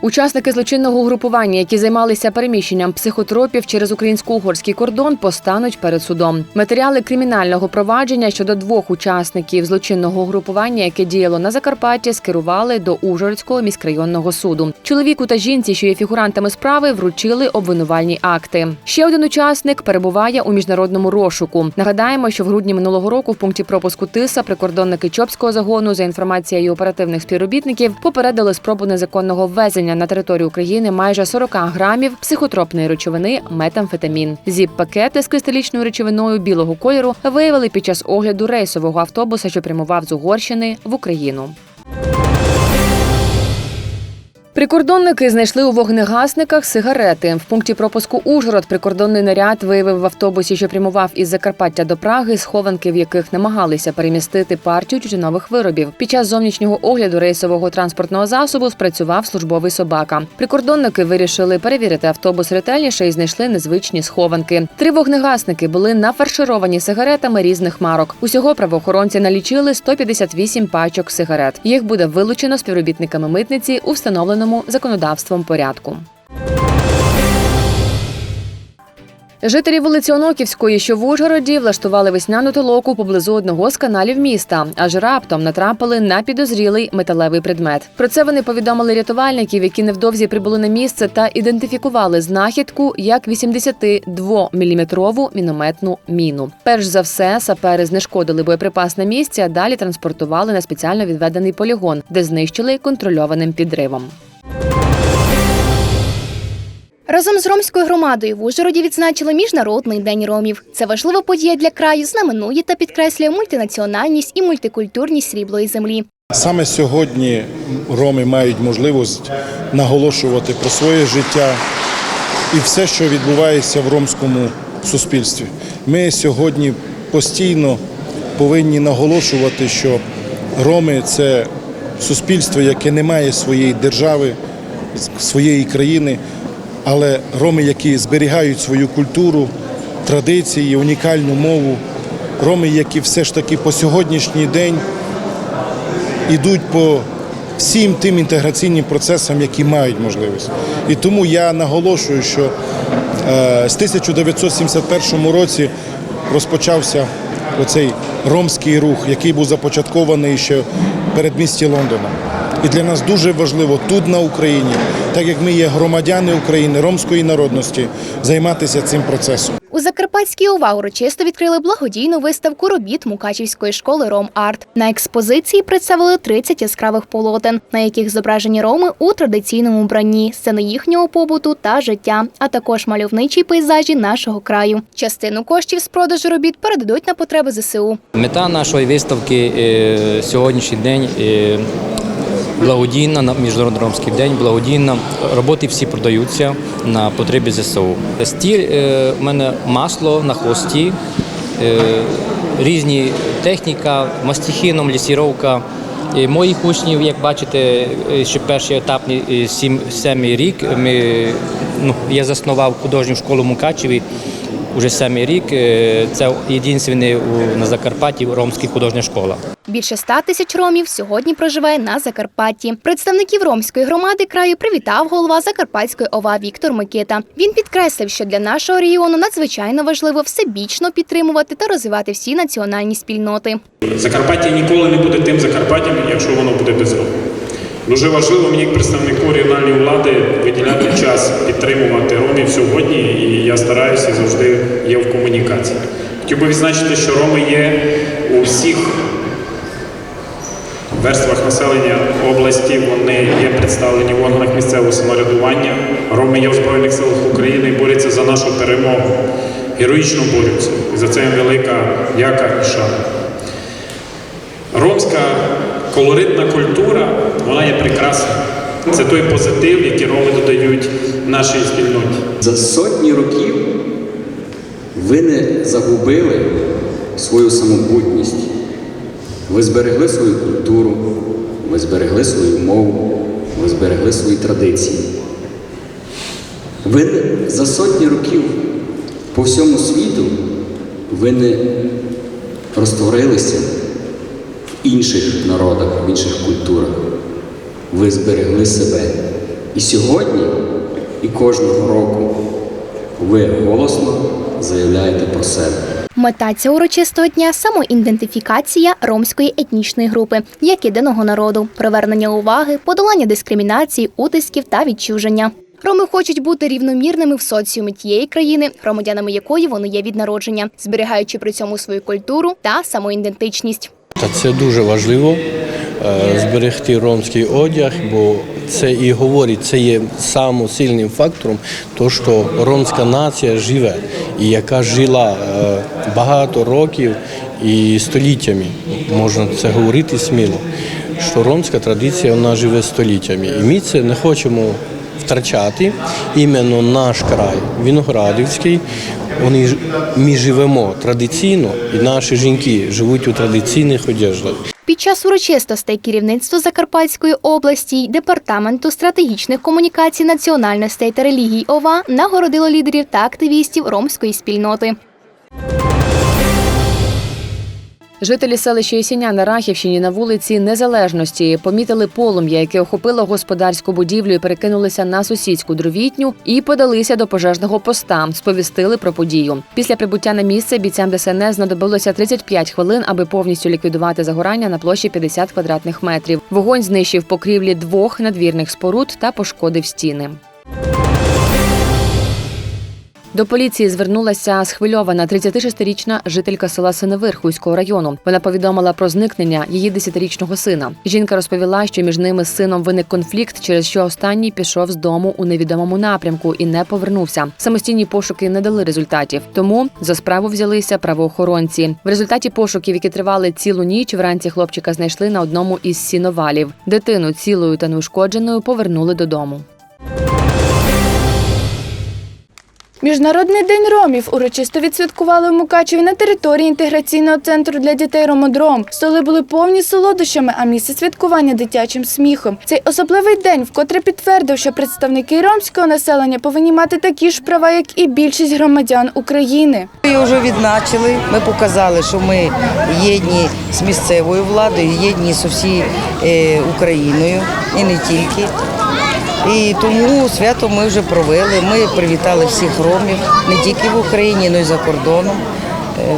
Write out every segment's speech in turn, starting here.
Учасники злочинного угрупування, які займалися переміщенням психотропів через українсько-угорський кордон, постануть перед судом. Матеріали кримінального провадження щодо двох учасників злочинного угрупування, яке діяло на Закарпатті, скерували до Ужгородського міськрайонного суду. Чоловіку та жінці, що є фігурантами справи, вручили обвинувальні акти. Ще один учасник перебуває у міжнародному розшуку. Нагадаємо, що в грудні минулого року в пункті пропуску Тиса прикордонники Чопського загону за інформацією оперативних співробітників попередили спробу незаконного ввезення на територію України майже 40 грамів психотропної речовини метамфетамін. Зіп-пакети з кристалічною речовиною білого кольору виявили під час огляду рейсового автобуса, що прямував з Угорщини в Україну. Прикордонники знайшли у вогнегасниках сигарети. В пункті пропуску Ужгород прикордонний наряд виявив в автобусі, що прямував із Закарпаття до Праги, схованки, в яких намагалися перемістити партію тютюнових виробів. Під час зовнішнього огляду рейсового транспортного засобу спрацював службовий собака. Прикордонники вирішили перевірити автобус ретельніше і знайшли незвичні схованки. Три вогнегасники були нафаршировані сигаретами різних марок. Усього правоохоронці налічили 158 пачок сигарет. Їх буде вилучено співробітниками митниці у встановленому законодавством порядку. Жителі вулиці Оноківської, що в Ужгороді, влаштували весняну толоку поблизу одного з каналів міста, аж раптом натрапили на підозрілий металевий предмет. Про це вони повідомили рятувальників, які невдовзі прибули на місце та ідентифікували знахідку як 82-мм мінометну міну. Перш за все, сапери знешкодили боєприпас на місці, а далі транспортували на спеціально відведений полігон, де знищили контрольованим підривом. Разом з ромською громадою в Ужгороді відзначили Міжнародний день ромів. Це важлива подія для краю, знаменує та підкреслює мультинаціональність і мультикультурність сріблої землі. Саме сьогодні роми мають можливість наголошувати про своє життя і все, що відбувається в ромському суспільстві. Ми сьогодні постійно повинні наголошувати, що роми це суспільство, яке не має своєї держави, своєї країни, але роми, які зберігають свою культуру, традиції, унікальну мову, роми, які все ж таки по сьогоднішній день ідуть по всім тим інтеграційним процесам, які мають можливість. І тому я наголошую, що е, з 1971 році розпочався оцей ромський рух, який був започаткований ще передмісті Лондона. І для нас дуже важливо тут на Україні, так як ми є громадяни України, ромської народності, займатися цим процесом. У Закарпатській ОВА урочисто відкрили благодійну виставку робіт Мукачівської школи Ром Арт. На експозиції представили 30 яскравих полотен, на яких зображені роми у традиційному вбранні, сцени їхнього побуту та життя, а також мальовничі пейзажі нашого краю. Частину коштів з продажу робіт передадуть на потреби ЗСУ. Мета нашої виставки е, сьогоднішній день е, благодійна на міжнародний ромський день. Благодійна роботи всі продаються на потреби ЗСУ. Стіль е, у мене масло на хвості, е, різні техніка, мастихіном, лісіровка. Е, Моїх учнів, як бачите, е, ще перший етапний е, сім, сьомий рік. Ми, ну, я заснував художню школу в Мукачеві уже сьомий рік. Е, Це єдиний на Закарпатті ромська художня школа. Більше ста тисяч ромів сьогодні проживає на Закарпатті. Представників ромської громади краю привітав голова Закарпатської ОВА Віктор Микита. Він підкреслив, що для нашого регіону надзвичайно важливо всебічно підтримувати та розвивати всі національні спільноти. Закарпаття ніколи не буде тим Закарпаттям, якщо воно буде без ромів. Дуже важливо мені, як представнику регіональної влади, виділяти час підтримувати ромів сьогодні, і я стараюся і завжди є в комунікації. Хотів би відзначити, що роми є у всіх верствах населення області, вони є представлені в органах місцевого самоврядування. Роми є в Збройних силах України і борються за нашу перемогу. Героїчно борються. І за це їм велика дяка і шана. Ромська колоритна культура, вона є прекрасна. Це той позитив, який роми додають нашій спільноті. За сотні років ви не загубили свою самобутність. Ви зберегли свою культуру, ви зберегли свою мову, ви зберегли свої традиції. Ви за сотні років по всьому світу ви не розтворилися в інших народах, в інших культурах. Ви зберегли себе. І сьогодні, і кожного року ви голосно заявляєте про себе. Мета цього урочистого дня самоідентифікація ромської етнічної групи як єдиного народу, привернення уваги, подолання дискримінації, утисків та відчуження. Роми хочуть бути рівномірними в соціумі тієї країни, громадянами якої вони є від народження, зберігаючи при цьому свою культуру та самоідентичність. Та це дуже важливо зберегти ромський одяг, бо це і говорить, це є самим сильним фактором, то що ромська нація живе, і яка жила е, багато років і століттями. Можна це говорити сміло. Що ромська традиція вона живе століттями. І ми це не хочемо втрачати. Іменно наш край, Виноградівський, вони, ми живемо традиційно, і наші жінки живуть у традиційних одеждах. Під час урочистостей керівництво Закарпатської області й департаменту стратегічних комунікацій національностей та релігій ОВА нагородило лідерів та активістів ромської спільноти. Жителі селища Єсіня на Рахівщині на вулиці Незалежності помітили полум'я, яке охопило господарську будівлю і перекинулося на сусідську дровітню, і подалися до пожежного поста. Сповістили про подію. Після прибуття на місце бійцям ДСНС знадобилося 35 хвилин, аби повністю ліквідувати загорання на площі 50 квадратних метрів. Вогонь знищив покрівлі двох надвірних споруд та пошкодив стіни. До поліції звернулася схвильована 36-річна жителька села Синевир Хуйського району. Вона повідомила про зникнення її 10-річного сина. Жінка розповіла, що між ними з сином виник конфлікт, через що останній пішов з дому у невідомому напрямку і не повернувся. Самостійні пошуки не дали результатів. Тому за справу взялися правоохоронці. В результаті пошуків, які тривали цілу ніч, вранці хлопчика знайшли на одному із сіновалів. Дитину цілою та неушкодженою повернули додому. Міжнародний день ромів урочисто відсвяткували у Мукачеві на території інтеграційного центру для дітей Ромодром. Столи були повні солодощами, а місце святкування дитячим сміхом. Цей особливий день вкотре підтвердив, що представники ромського населення повинні мати такі ж права, як і більшість громадян України. Ми вже відзначили. Ми показали, що ми єдні з місцевою владою, єдні з усією е, Україною і не тільки. І тому свято ми вже провели. Ми привітали всіх ромів не тільки в Україні, але й за кордоном. Е,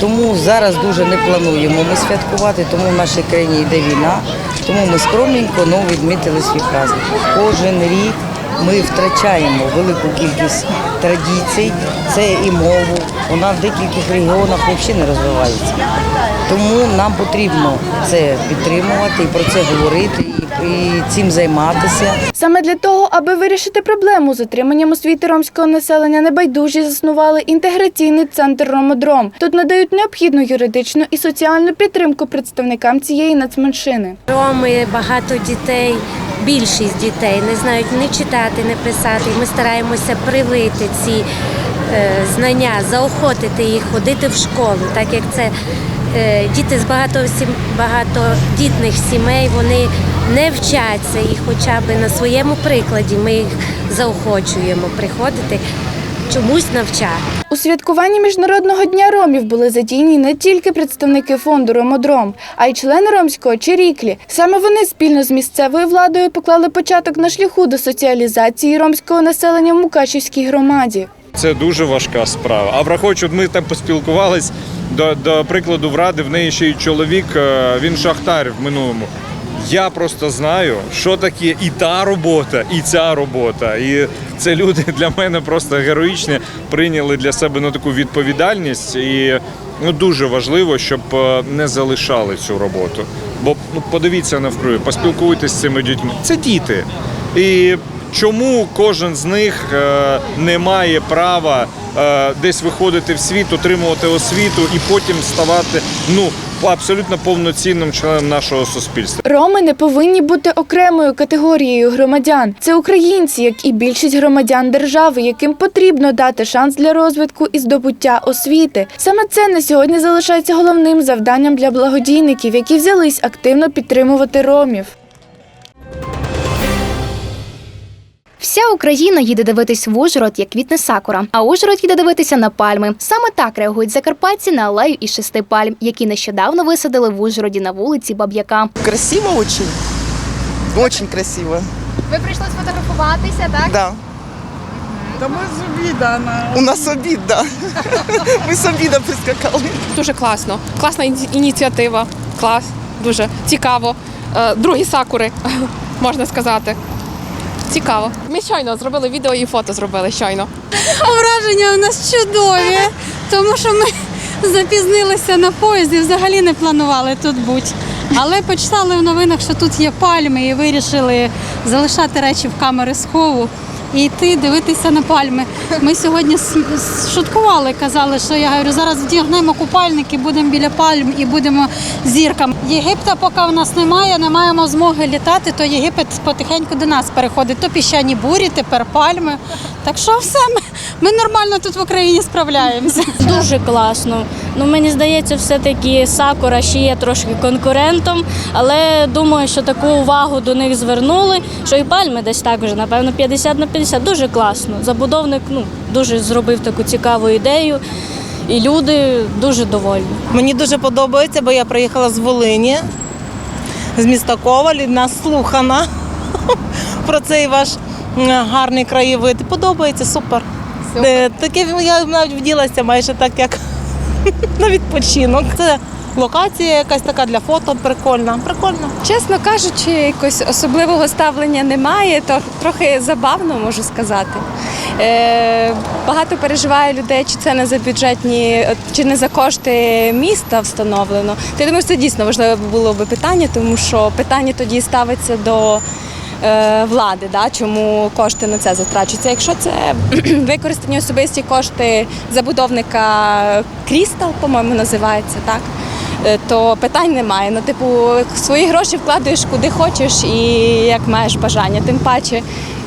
Тому зараз дуже не плануємо ми святкувати, тому в нашій країні йде війна. Тому ми скромненько ну, відмітили свій праздник. Кожен рік ми втрачаємо велику кількість традицій, це і мову. Вона в деяких регіонах взагалі не розвивається. Тому нам потрібно це підтримувати і про це говорити, і, цим займатися. Саме для того, аби вирішити проблему з отриманням освіти ромського населення, небайдужі заснували інтеграційний центр Ромодром. Тут надають необхідну юридичну і соціальну підтримку представникам цієї нацменшини. Роми, багато дітей, більшість дітей не знають ні читати, ні писати. Ми стараємося привити ці е, знання, заохотити їх ходити в школу, так як це е, діти з багато, сім- багатодітних сімей, вони не вчаться і хоча б на своєму прикладі ми їх заохочуємо приходити чомусь навчати. У святкуванні міжнародного дня ромів були задіяні не тільки представники фонду Ромодром, а й члени ромського Чиріклі. Саме вони спільно з місцевою владою поклали початок на шляху до соціалізації ромського населення в Мукачівській громаді. Це дуже важка справа. А враховуючи, ми там поспілкувались, до, до прикладу, в Ради в неї ще й чоловік, е, він шахтар в минулому. Я просто знаю, що таке і та робота, і ця робота. І це люди для мене просто героїчні, прийняли для себе ну, таку відповідальність. І ну, дуже важливо, щоб е, не залишали цю роботу. Бо ну, подивіться навкруги, поспілкуйтесь з цими дітьми. Це діти. І чому кожен з них е, не має права е, десь виходити в світ, отримувати освіту і потім ставати ну абсолютно повноцінним членом нашого суспільства? Роми не повинні бути окремою категорією громадян. Це українці, як і більшість громадян держави, яким потрібно дати шанс для розвитку і здобуття освіти. Саме це на сьогодні залишається головним завданням для благодійників, які взялись активно підтримувати ромів. Вся Україна їде дивитись в Ужгород, як квітне сакура, а Ужгород їде дивитися на пальми. Саме так реагують закарпатці на алею із шести пальм, які нещодавно висадили в Ужгороді на вулиці Баб'яка. Красиво дуже. Дуже красиво. Ви прийшли сфотографуватися, так? Да. Та ми з обіда на У нас обід, да. Ми з обіда прискакали. Дуже класно. Класна ініціатива. Клас, дуже цікаво. Е, Другі сакури, можна сказати. Цікаво. Ми щойно зробили відео і фото зробили щойно. Враження у нас чудові, тому що ми запізнилися на поїзд і взагалі не планували тут бути. Але почитали в новинах, що тут є пальми, і вирішили залишати речі в камери схову і йти дивитися на пальми. Ми сьогодні шуткували, казали, що я говорю, зараз вдягнемо купальники, будемо біля пальм і будемо зірками. Єгипта, поки в нас немає, не маємо змоги літати, то Єгипет потихеньку до нас переходить. То піщані бурі, тепер пальми. Так що все, ми нормально тут в Україні справляємося. Дуже класно. Ну мені здається, все-таки Сакура ще є трошки конкурентом, але думаю, що таку увагу до них звернули, що і пальми десь також, напевно, 50 на 50. Дуже класно. Забудовник ну, дуже зробив таку цікаву ідею, і люди дуже довольні. Мені дуже подобається, бо я приїхала з Волині, з міста Коваль, і нас слухана про цей ваш гарний краєвид. Подобається, супер. Е, Таке я навіть вділася майже так, як на відпочинок. Це локація якась така для фото, прикольна. Прикольно. Чесно кажучи, якось особливого ставлення немає, то трохи забавно можу сказати. Е, багато переживає людей, чи це не за бюджетні, чи не за кошти міста встановлено. То я думаю, це дійсно важливе було би питання, тому що питання тоді ставиться до. Е, Влади, да, чому кошти на це затрачуються. Якщо це використані особисті кошти забудовника Крістал, по-моєму, називається так, е, то питань немає. Ну, типу, свої гроші вкладаєш куди хочеш і як маєш бажання. Тим паче,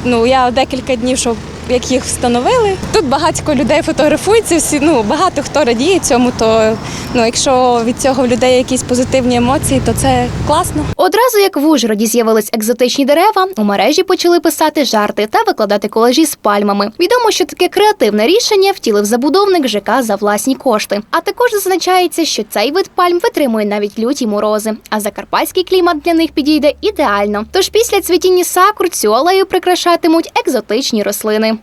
ну я декілька днів, щоб як їх встановили. Тут багатько людей фотографуються, всі ну багато хто радіє цьому. То ну, якщо від цього в людей якісь позитивні емоції, то це класно. Одразу як в Ужгороді з'явились екзотичні дерева, у мережі почали писати жарти та викладати колажі з пальмами. Відомо, що таке креативне рішення втілив забудовник ЖК за власні кошти. А також зазначається, що цей вид пальм витримує навіть люті морози, а закарпатський клімат для них підійде ідеально. Тож після цвітіння сакур алею прикрашатимуть екзотичні рослини.